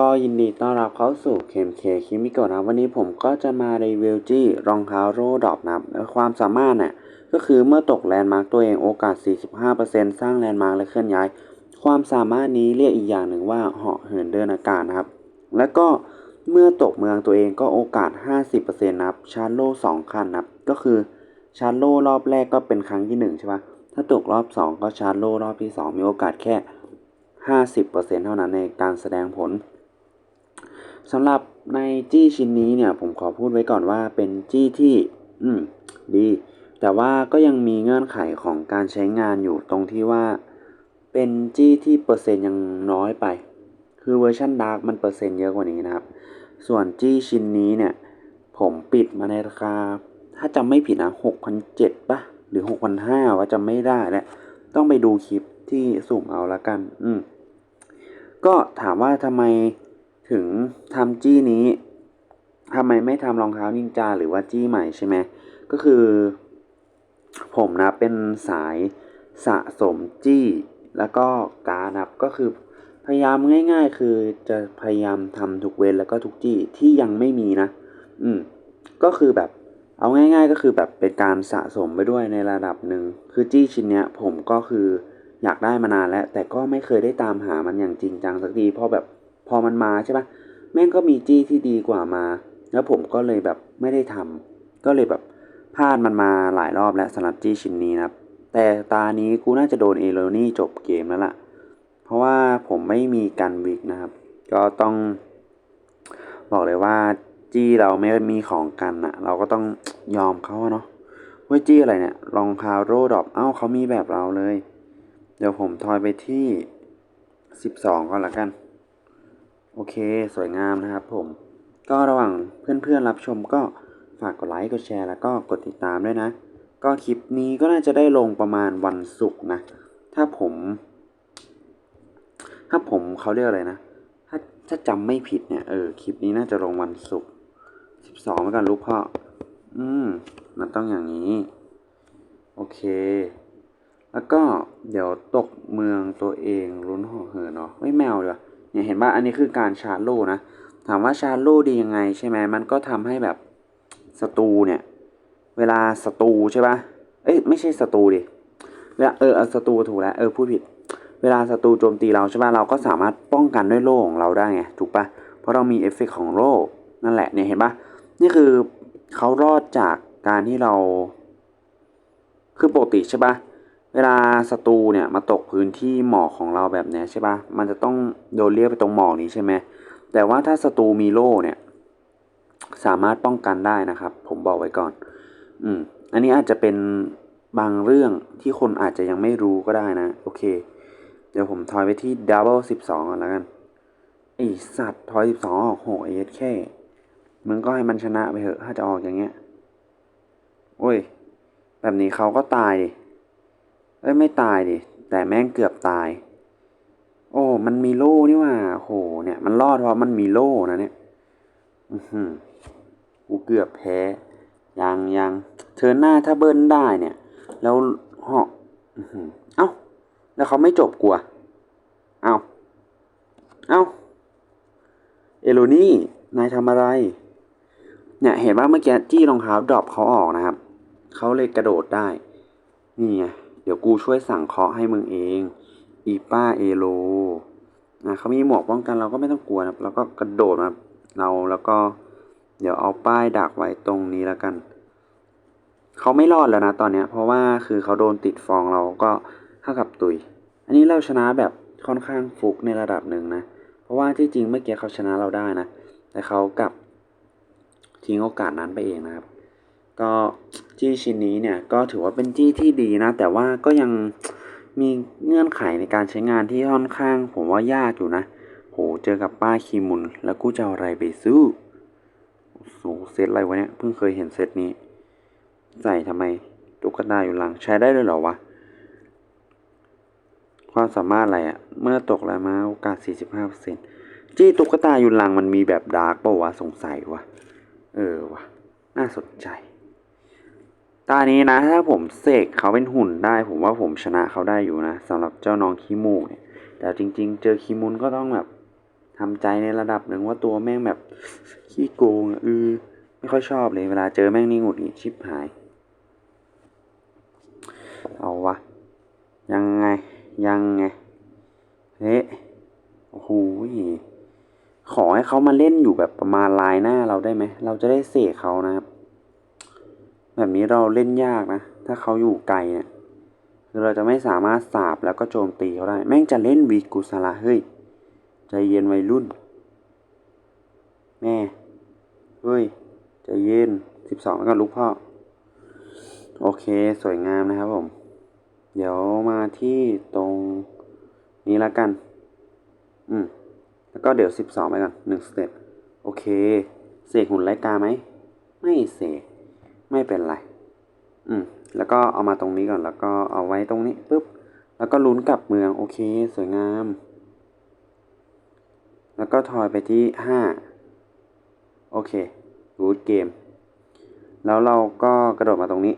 ก็ยินดีต้อนรับเข้าสู่เคมเคคิมิโกะนะวันนี้ผมก็จะมารีวิวจี้รองเท้าโรดอบนะครับและความสามารถเนี่ยก็คือเมื่อตกแลนด์มาร์กตัวเองโอกาส 45%สร้างแลนด์มาร์กและเคลื่อนย้าย ความสามารถนี้เรียกอีกอย่างหนึ่งว่าเหาะเหินเดินอากาศนะครับ แล้วก็เมื่อตกเมืองตัวเองก็โอกาส 50%นะครับชาร์โล่2คันนะครับก็คือชาร์โล่รอบแรกก็เป็นครั้งที่ 1 ใช่ปะถ้าตกรอบ 2 ก็ชาร์โล่รอบที่ 2 มีโอกาสแค่ 50%เท่านั้นในการแสดงผล สำหรับในจี้ชิ้นนี้เนี่ยผมขอพูดไว้ก่อนว่าเป็นจี้ที่อืมดี แต่ว่าก็ยังมีเงื่อนไขของการใช้งานอยู่ตรงที่ว่า เป็นจี้ที่เปอร์เซ็นต์ยังน้อยไป คือเวอร์ชันดาร์กมันเปอร์เซ็นต์เยอะกว่านี้นะครับ ส่วนจี้ชิ้นนี้เนี่ย ผมปิดมาในราคา ถ้าจำไม่ผิดนะ6,700ป่ะ หรือ6,500ว่าจำไม่ได้แหละต้องไปดูคลิปที่สุ่มเอาละกัน อืมก็ถามว่าทำไม ถึงทำจี้นี้ทำไมไม่ทำรองเท้านินจาหรือว่าจี้ใหม่ใช่ไหมก็คือ ผมนะเป็นสายสะสมจี้ แล้วก็การนับก็คือพยายามง่าย ๆ คือจะพยายามทำทุกเวนแล้วก็ทุกจี้ที่ยังไม่มีนะ อืม ก็คือแบบเอาง่าย ๆ ก็คือแบบเป็นการสะสมไปด้วยในระดับหนึ่งคือจี้ชิ้นเนี้ย ผมก็คืออยากได้มานานแล้ว แต่ก็ไม่เคยได้ตามหามันอย่างจริงจังสักทีเพราะแบบ พอมันมาใช่ปะแม่งก็มีจี้ที่ดีกว่ามา แล้วผมก็เลยแบบไม่ได้ทำก็เลยแบบพลาดมันมาหลายรอบแล้วสำหรับจี้ชิ้นนี้นะครับ แต่ตานี้กูน่าจะโดนเอโรนี่จบเกมแล้วล่ะ เพราะว่าผมไม่มีกันวิกนะครับ ก็ต้อง บอกเลยว่าจี้เราไม่มีของกันอะเราก็ต้องยอมเขาเนาะเว้ยจี้อะไรเนี่ยรองเท้าโรดอบเอ้าเขามีแบบเราเลย เดี๋ยวผมทอยไปที่สิบสองก่อนละกัน โอเค สวยงามนะครับผม ก็ระหว่างเพื่อนๆรับชมก็ฝากกดไลค์ กดแชร์ แล้วก็กดติดตามด้วยนะ ก็คลิปนี้ก็น่าจะได้ลงประมาณวันศุกร์นะ ถ้าผม ถ้าผมเขาเรียกอะไรนะ ถ้าถ้าจำไม่ผิดเนี่ย เออ คลิปนี้น่าจะลงวันศุกร์สิบสองแล้วกันลูกพ่อ อืม มันต้องอย่างนี้ โอเค แล้วก็เดี๋ยวตกเมืองตัวเองลุ้นห่อเหินเนาะไม่แมวเลย เนี่ยเห็นว่าอันนี้คือการชาร์โล่นะ ถามว่าชาร์โล่ดียังไงใช่ไหมมันก็ทำให้แบบศัตรูเนี่ย เวลาศัตรูใช่ปะเอ้ยไม่ใช่ศัตรูดิเวลาเออเอาศัตรูถูกแล้วเออพูดผิด เวลาศัตรูโจมตีเราใช่ปะเราก็สามารถป้องกันด้วยโล่ของเราได้ไงถูกปะเพราะเรามีเอฟเฟกของโล่นั่นแหละเนี่ยเห็นปะนี่คือเขารอดจากการที่เรา คือปกติใช่ปะ เวลาศัตรูเนี่ยมาตกพื้นที่หมอกของเราแบบนี้ใช่ปะมันจะต้องโดนเรียกไปตรงหมอกนี้ใช่ไหมแต่ว่าถ้าศัตรูมีโล่เนี่ย สามารถป้องกันได้นะครับ ผมบอกไว้ก่อน อืม อันนี้อาจจะเป็นบางเรื่องที่คนอาจจะยังไม่รู้ก็ได้นะ โอเค เดี๋ยวผมทอยไปที่ดับเบิลสิบสองก่อนแล้วกันไอสัตว์ทอยสิบสองออกโหเอสแค่มึงก็ให้มันชนะไปเถอะ ถ้าจะออกอย่างเงี้ย โอ้ย แบบนี้เขาก็ตายดิ เอ้ยไม่ตายดิ แต่แม่งเกือบตาย โอ้ มันมีโล่นี่ว่าโห เนี่ย มันรอดเพราะมันมีโล่นะเนี่ย อือหือกูเกือบแพ้ ยังยังเทิร์นหน้าถ้าเบิ้ลได้เนี่ย แล้วเหาะอือหือเอ้า แล้วเขาไม่จบกลัว เอ้า เอ้า เอโลนี่ นายทำอะไร เนี่ยเห็นว่าเมื่อกี้จี้รองเท้าดรอปเขาออกนะครับ เขาเลยกระโดดได้ นี่ไง เดี๋ยวกูช่วยสั่งเคาะให้มึงเอง อีป้าเอโลนะเขามีหมวกป้องกันเราก็ไม่ต้องกลัวนะเราก็กระโดดมาเราแล้วก็ เดี๋ยวเอาป้ายดักไว้ตรงนี้แล้วกัน เขาไม่รอดแล้วนะตอนเนี้ย เพราะว่าคือเขาโดนติดฟองเราก็เท่ากับตุย อันนี้เราชนะแบบค่อนข้างฟุกในระดับหนึ่งนะ เพราะว่าที่จริงเมื่อกี้เขาชนะเราได้นะ แต่เขากลับทิ้งโอกาสนั้นไปเองนะครับ ก็จี้ชิ้นนี้เนี่ยก็ถือว่าเป็นจี้ที่ดีนะ แต่ว่าก็ยังมีเงื่อนไขในการใช้งานที่ค่อนข้าง ผมว่ายากอยู่นะ โหเจอกับป้าคีมุนแล้วกูจะเอาอะไรไปสู้โหเซตอะไรวะเนี่ยเพิ่งเคยเห็นเซตนี้ ใส่ทำไมตุ๊กตาอยู่หลังใช้ได้เลยเหรอวะ ความสามารถอะไรอะเมื่อตกแล้วมาโอกาส 45%จี้ตุ๊กตาอยู่หลังมันมีแบบดาร์กป่าวะสงสัยวะเออวะน่าสนใจ ตานี้นะถ้าผมเสกเขาเป็นหุ่นได้ ผมว่าผมชนะเขาได้อยู่นะสำหรับเจ้าน้องคิมูเนี่ยแต่จริง ๆ เจอคิมุนก็ต้องแบบทำใจในระดับหนึ่งว่าตัวแม่งแบบขี้โกงอะเออไม่ค่อยชอบเลยเวลาเจอแม่งนี่หงุดหงิดชิบหาย เอาวะ ยังไง ยังไง เฮ้โอ้โหขอให้เขามาเล่นอยู่แบบประมาณลายหน้าเราได้ไหม เราจะได้เสกเขานะครับ แบบนี้เราเล่นยากนะ ถ้าเขาอยู่ไกลเนี่ยคือเราจะไม่สามารถสาบแล้วก็โจมตีเขาได้ แม่งจะเล่นวีกุสละเฮ้ย ใจเย็นวัยรุ่น แม่ เฮ้ย ใจเย็นสิบสองแล้วกันลูกพ่อ โอเคสวยงามนะครับผม เดี๋ยวมาที่ตรงนี้ละกัน อืม แล้วก็เดี๋ยวสิบสองไปก่อนหนึ่งสเต็ป โอเค เสกหุ่นไร้กาไหม ไม่เสก ไม่เป็นไร อืม แล้วก็เอามาตรงนี้ก่อน แล้วก็เอาไว้ตรงนี้ปุ๊บ แล้วก็ลุ้นกลับเมือง โอเค สวยงาม แล้วก็ทอยไปที่ห้าโอเครูทเกม แล้วเราก็กระโดดมาตรงนี้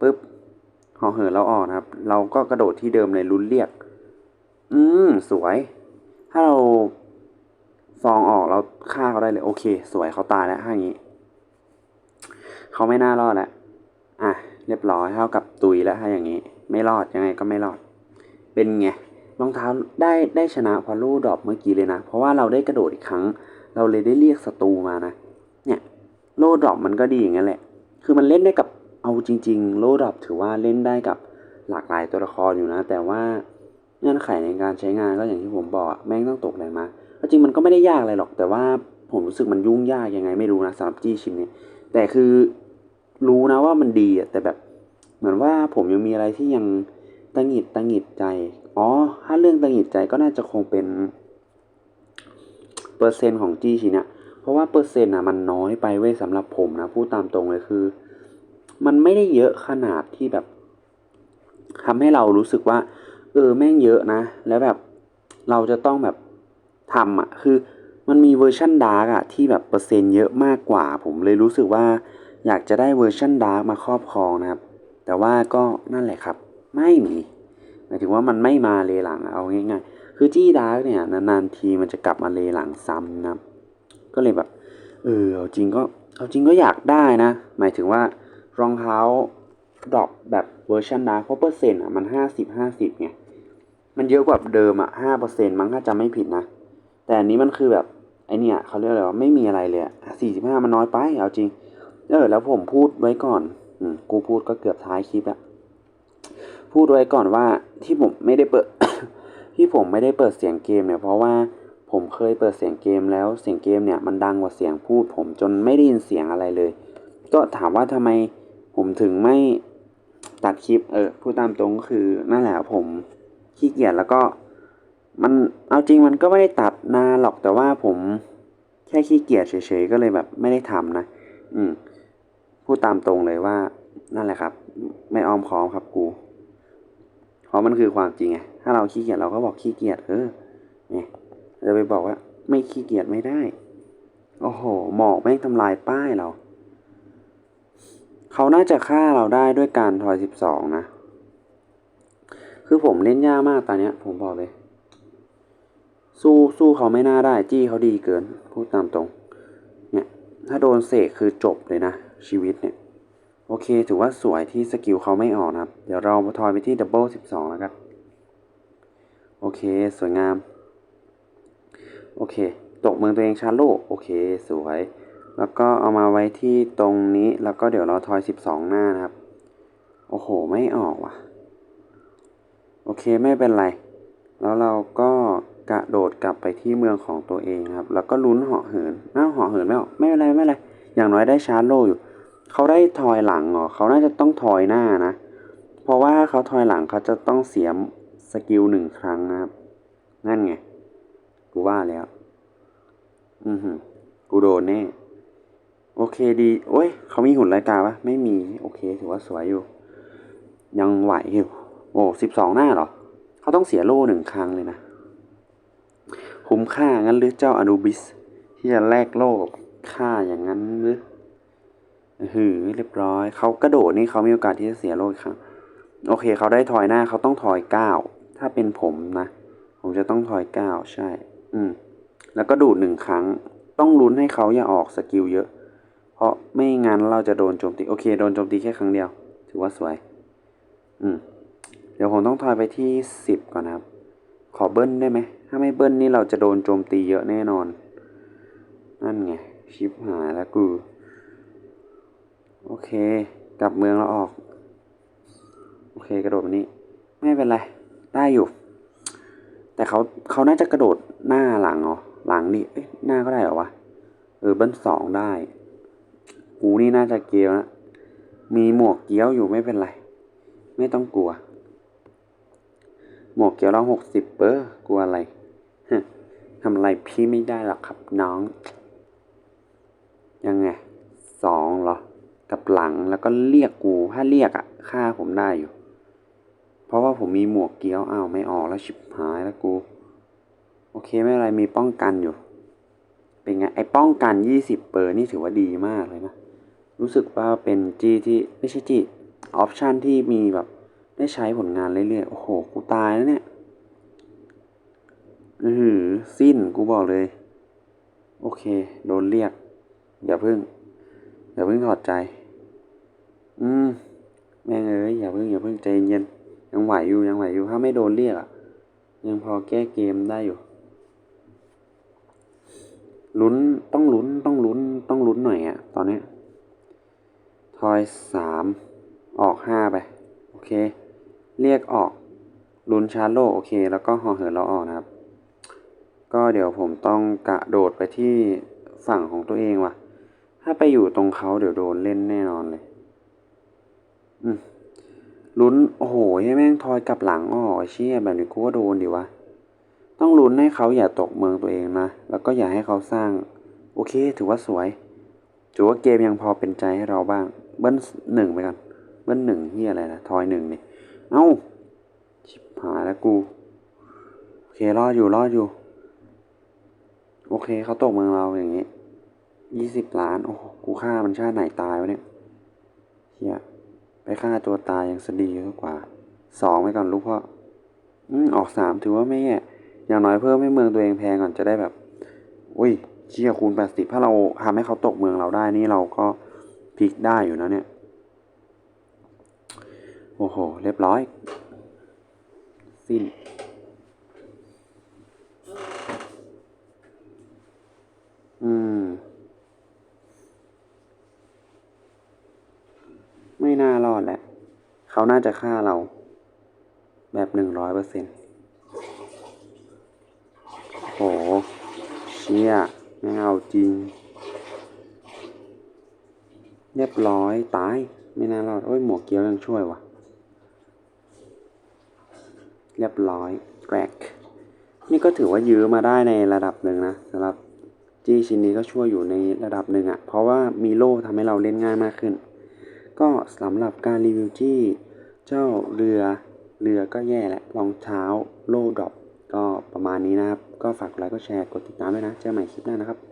ปุ๊บหอเหินเราออกนะครับ เราก็กระโดดที่เดิมเลยลุ้นเรียก อืม สวย ถ้าเราฟองออกเราฆ่าเขาได้เลย โอเค สวยเขาตายแล้วถ้าอย่างนี้ เขาไม่น่ารอดแล้วอะเรียบร้อยเท่ากับตุยแล้วถ้าอย่างนี้ ไม่รอดยังไงก็ไม่รอด เป็นไงรองเท้าได้ได้ชนะพอลูดรอปเมื่อกี้เลยนะ เพราะว่าเราได้กระโดดอีกครั้ง เราเลยได้เรียกศัตรูมานะ เนี่ยโลดรอปมันก็ดีอย่างนั้นแหละ คือมันเล่นได้กับเอาจริง ๆ โลดรอปถือว่าเล่นได้กับหลากหลายตัวละครอยู่นะ แต่ว่าเงื่อนไขในการใช้งานก็อย่างที่ผมบอกแม่งต้องตกแรงมาจริงมันก็ไม่ได้ยากอะไรหรอก แต่ว่าผมรู้สึกมันยุ่งยากยังไงไม่รู้นะสำหรับจี้ชิมเนี่ย แต่คือรู้นะว่ามันดีอะแต่แบบเหมือนว่าผมยังมีอะไรที่ยังตังหิดตังหิดใจ อ๋อ ถ้าเรื่องตังหิดใจก็น่าจะคงเป็น เปอร์เซ็นต์ของจี้ชิเนี่ยเพราะว่าเปอร์เซ็นต์อะมันน้อยไปเว้ยสำหรับผมนะพูดตามตรงเลยคือ มันไม่ได้เยอะขนาดที่แบบทำให้เรารู้สึกว่า เออแม่งเยอะนะ แล้วแบบเราจะต้องแบบทำอะ คือ มันมีเวอร์ชันดาร์กอะที่แบบเปอร์เซ็นต์เยอะมากกว่า ผมเลยรู้สึกว่าอยากจะได้เวอร์ชันดาร์กมาครอบครองนะครับ แต่ว่าก็นั่นแหละครับ ไม่มีหมายถึงว่ามันไม่มาเลหลังเอาง่ายๆ คือจี้ดาร์กเนี่ยนานๆทีมันจะกลับมาเลหลังซ้ำนะครับก็เลยแบบเออเอาจริงก็เอาจริงก็อยากได้นะ หมายถึงว่ารองเท้าดรอปแบบเวอร์ชันดาร์กเพราะเปอร์เซ็นต์อะมันห้าสิบห้าสิบไงมันเยอะกว่าเดิมอะห้าเปอร์เซ็นต์มั้งถ้าจำไม่ผิดนะ แต่อันนี้มันคือแบบไอเนี่ยเขาเรียกอะไรว่าไม่มีอะไรเลยสี่สิบห้ามันน้อยไปเอาจริง เออแล้วผมพูดไว้ก่อนอืมกูพูดก็เกือบท้ายคลิปล้วพูดไว้ก่อนว่าที่ผมไม่ได้เปิด ที่ผมไม่ได้เปิดเสียงเกมเนี่ย เพราะว่าผมเคยเปิดเสียงเกมแล้วเสียงเกมเนี่ยมันดังกว่าเสียงพูด ผมจนไม่ได้ยินเสียงอะไรเลย ก็ถามว่าทำไมผมถึงไม่ตัดคลิป เออพูดตามตรงก็คือนั่นแหละผมขี้เกียจแล้วก็ มันเอาจริงมันก็ไม่ได้ตัด นานหรอกแต่ว่าผมแค่ขี้เกียจเฉยๆก็เลยแบบไม่ได้ทำนะ อืม พูดตามตรงเลยว่า นั่นแหละครับ ไม่อ้อมค้อมครับกูเพราะมันคือความจริงไงถ้าเราขี้เกียจเราก็บอกขี้เกียจเออเนี่ยจะไปบอกว่า ไม่ขี้เกียจไม่ได้ โอ้โหหมอกแม่งทำลายป้ายเรา เขาน่าจะฆ่าเราได้ด้วยการทอยสิบสองนะ คือผมเล่นยากมากตอนเนี้ย ผมบอกเลย สู้สู้เขาไม่น่าได้จี้เขาดีเกิน พูดตามตรง เนี่ย ถ้าโดนเสกคือจบเลยนะ ชีวิตเนี่ย โอเค ถือว่าสวยที่สกิลเขาไม่ออกนะครับ เดี๋ยวเราทอยไปที่ดับเบิลสิบสองแล้วครับโอเค สวยงาม โอเค ตกเมืองตัวเองชาร์โลโอเค สวย แล้วก็เอามาไว้ที่ตรงนี้ แล้วก็เดี๋ยวเราทอยสิบสองหน้านะครับ โอ้โห ไม่ออกว่ะ โอเค ไม่เป็นไร แล้วเราก็ กระโดดกลับไปที่เมืองของตัวเองครับ แล้วก็ลุ้นเหาะเหินอ้าวเหาะเหินไม่ออกไม่เป็นไรไม่เป็นไรอย่างน้อยได้ชาร์โลอยู่ เขาได้ทอยหลังเหรอเขาน่าจะต้องทอยหน้านะ เพราะว่าเขาทอยหลังเขาจะต้องเสียสกิลหนึ่งครั้งนะครับ นั่นไง กูว่าแล้ว อือหือกูโดนแน่ โอเคดีโอ้ย เขามีหุ่นรายการปะไม่มี โอเค ถือว่าสวยอยู่ ยังไหวอยู่ โอ้สิบสองหน้าเหรอ เขาต้องเสียโล่หนึ่งครั้งเลยนะ คุ้มค่างั้นหรือเจ้าอนูบิสที่จะแลกโลกค่าอย่างนั้นหรือหือเรียบร้อย เขากระโดดนี่เขามีโอกาสที่จะเสียโลกครั้งโอเค เขาได้ทอยหน้าเขาต้องทอยเก้าถ้าเป็นผมนะ ผมจะต้องทอยเก้าใช่ อืม แล้วก็ดูดหนึ่งครั้ง ต้องลุ้นให้เขาอย่าออกสกิลเยอะ เพราะไม่งั้นเราจะโดนโจมตี โอเค โดนโจมตีแค่ครั้งเดียว ถือว่าสวย อืม เดี๋ยวผมต้องทอยไปที่สิบก่อนนะครับ อเบิ้ลได้ไหม ถ้าไม่เบิ้ลนี่เราจะโดนโจมตีเยอะแน่นอน นั่นไง ชิปหายแล้วกู โอเค กลับเมืองเราออก โอเคกระโดดนี้ ไม่เป็นไร ได้อยู่ แต่เขาเขาน่าจะกระโดดหน้าหลังเหรอ หลังนี่เอ้ยหน้าก็ได้เหรอวะ เออเบิ้ลสองได้ กูนี่น่าจะเกลียวนะ มีหมวกเกี้ยวอยู่ไม่เป็นไร ไม่ต้องกลัว หมวกเกี้ยวเราหกสิบเปอร์กลัวอะไรทำอะไรพี่ไม่ได้หรอกครับน้อง ยังไงสองเหรอกับหลังแล้วก็เรียกกูถ้าเรียกอะฆ่าผมได้อยู่ เพราะว่าผมมีหมวกเกี้ยวอ้าวไม่ออกแล้วชิบหายแล้วกู โอเคไม่เป็นไรมีป้องกันอยู่ เป็นไงไอ้ป้องกันยี่สิบเปอร์นี่ถือว่าดีมากเลยนะ รู้สึกว่าเป็นจีที่ไม่ใช่จีออปชันที่มีแบบ ได้ใช้ผลงานเรื่อยๆ โอ้โห กูตายแล้วเนี่ย อือสิ้น กูบอกเลย โอเค โดนเรียก อย่าเพึ่ง อย่าเพึ่งถอดใจ อืม แม่งเอ้ย อย่าเพึ่ง อย่าเพึ่งใจเย็น ยังไหวอยู่ ยังไหวอยู่ ถ้าไม่โดนเรียกอะยังพอแก้เกมได้อยู่ ลุ้น ต้องลุ้น ต้องลุ้น ต้องลุ้นหน่อยอะตอนนี้ทอยสาม ออกห้าไป โอเค เรียกออกลุ้นชาร์โลโอเค แล้วก็ห่อเหินเราออกนะครับ ก็เดี๋ยวผมต้องกระโดดไปที่ฝั่งของตัวเองว่ะ ถ้าไปอยู่ตรงเขาเดี๋ยวโดนเล่นแน่นอนเลย อืมลุ้นโอ้โหให้แม่งทอยกลับหลังอ้อไอ้เชี่ยแบบนี้กูว่าโดนดิวะ ต้องลุ้นให้เขาอย่าตกเมืองตัวเองนะ แล้วก็อย่าให้เขาสร้าง โอเค ถือว่าสวยถือว่าเกมยังพอเป็นใจให้เราบ้าง เบิ้ลหนึ่งไปกันเบิ้ลหนึ่งที่อะไรนะ ทอยหนึ่งนี่ เอ้า ชิบหายแล้วกู โอเค รอดอยู่ รอดอยู่ โอเค เขาตกเมืองเราอย่างงี้ยี่สิบล้าน โอ้โหกูฆ่ามันชาติไหนตายวะเนี่ยเฮียไปฆ่าตัวตายยังสดีเยอะกว่า สองไปก่อนลูกพ่ออืมออกสามถือว่าไม่แย่อย่างน้อยเพิ่มให้เมืองตัวเองแพงก่อนจะได้แบบ อุ้ยเชี่ยคูณแปดสิบถ้าเราทำให้เขาตกเมืองเราได้นี่เราก็พลิกได้อยู่นะเนี่ย โอ้โห เรียบร้อย สิ้น อืม ไม่น่ารอดแหละ เขาน่าจะฆ่าเรา แบบหนึ่งร้อยเปอร์เซ็นต์โห เชี่ย ไม่เอาจริง เรียบร้อย ตาย ไม่น่ารอด โอ้ย หมวกเกี้ยวยังช่วยวะ เรียบร้อยแกรกนี่ก็ถือว่ายื้อมาได้ในระดับหนึ่งนะสำหรับจี้ชิ้นนี้ก็ช่วยอยู่ในระดับหนึ่งอะ่ะ เพราะว่ามีโล่ทำให้เราเล่นง่ายมากขึ้น ก็สำหรับการรีวิวจี้เจ้าเรือเรือก็แย่แหละรองเท้าโล่ดรอปก็ประมาณนี้นะครับ ก็ฝากกดไลค์ก็แชร์กดติดตามด้วยนะ เจอใหม่คลิปหน้านะครับ